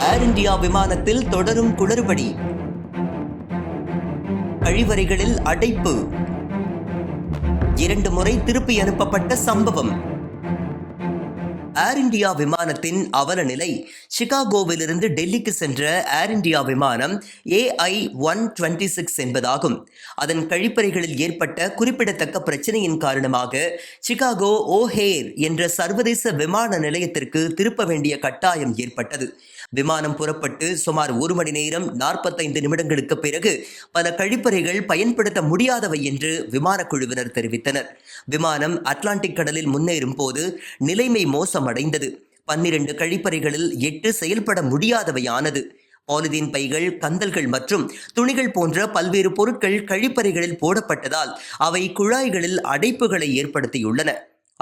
ஏர் India விமானத்தில் தொடரும் குளறுபடி. கழிவறைகளில் அடைப்பு. இரண்டு முறை திருப்பி அனுப்பப்பட்ட சம்பவம். ஏர் இந்தியா விமானத்தின் அவல நிலை சிகாகோவிலிருந்து டெல்லிக்கு சென்ற ஏர் இந்தியா விமானம் A I one twenty six என்பதாகும். அதன் கழிப்பறைகளில் ஏற்பட்ட குறிப்பிடத்தக்க பிரச்சனையின் காரணமாக சிகாகோ ஓஹேர் என்ற சர்வதேச விமான நிலையத்திற்கு திருப்ப வேண்டிய கட்டாயம் ஏற்பட்டது. விமானம் புறப்பட்டு சுமார் ஒரு மணி நேரம் நாற்பத்தைந்து நிமிடங்களுக்கு பிறகு பல கழிப்பறைகள் பயன்படுத்த முடியாதவை என்று விமானக்குழுவினர் தெரிவித்தனர். விமானம் அட்லாண்டிக் கடலில் முன்னேறும் போது நிலைமை மோசமடைந்தது. பன்னிரண்டு கழிப்பறைகளில் எட்டு செயல்பட முடியாதவையானது. பாலிதீன் பைகள் கந்தல்கள் மற்றும் துணிகள் போன்ற பல்வேறு பொருட்கள் கழிப்பறைகளில் போடப்பட்டதால் அவை குழாய்களில் அடைப்புகளை ஏற்படுத்தியுள்ளன.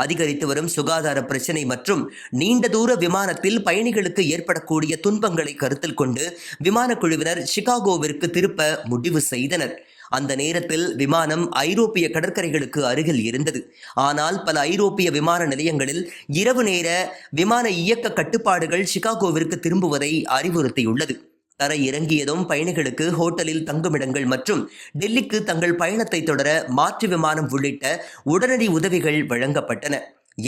அதிகரித்து வரும் சுகாதார பிரச்சினை மற்றும் நீண்ட தூர விமானத்தில் பயணிகளுக்கு ஏற்படக்கூடிய துன்பங்களை கருத்தில் கொண்டு விமானக்குழுவினர் சிகாகோவிற்கு திருப்ப முடிவு செய்தனர். அந்த நேரத்தில் விமானம் ஐரோப்பிய கடற்கரைகளுக்கு அருகில் இருந்தது. ஆனால் பல ஐரோப்பிய விமான நிலையங்களில் இரவு நேர விமான இயக்க கட்டுப்பாடுகள் சிகாகோவிற்கு திரும்புவதை அறிவுறுத்தியுள்ளது. தரை இறங்கியதும் பயணிகளுக்கு ஹோட்டலில் தங்குமிடங்கள் மற்றும் டெல்லிக்கு தங்கள் பயணத்தை தொடர மாற்று விமானம் உள்ளிட்ட உடனடி உதவிகள் வழங்கப்பட்டன.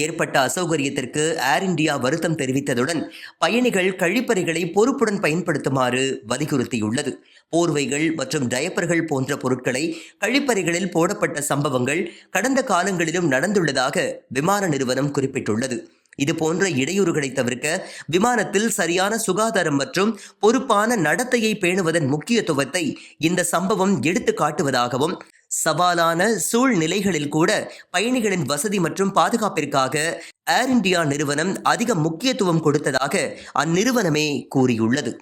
ஏற்பட்ட அசௌகரியத்திற்கு ஏர் இந்தியா வருத்தம் தெரிவித்ததுடன் பயணிகள் கழிப்பறைகளை பொறுப்புடன் பயன்படுத்துமாறு வலியுறுத்தியுள்ளது. போர்வைகள் மற்றும் டயப்பர்கள் போன்ற பொருட்களை கழிப்பறைகளில் போடப்பட்ட சம்பவங்கள் கடந்த காலங்களிலும் நடந்துள்ளதாக விமான நிறுவனம் குறிப்பிட்டுள்ளது. இது போன்ற இடையூறுகளை தவிர்க்க விமானத்தில் சரியான சுகாதாரம் மற்றும் பொறுப்பான நடத்தையை பேணுவதன் முக்கியத்துவத்தை இந்த சம்பவம் எடுத்து காட்டுவதாகவும் சவாலான சூழ்நிலைகளில் கூட பயணிகளின் வசதி மற்றும் பாதுகாப்பிற்காக ஏர் இந்தியா நிறுவனம் அதிக முக்கியத்துவம் கொடுத்ததாக அந்நிறுவனமே கூறியுள்ளது.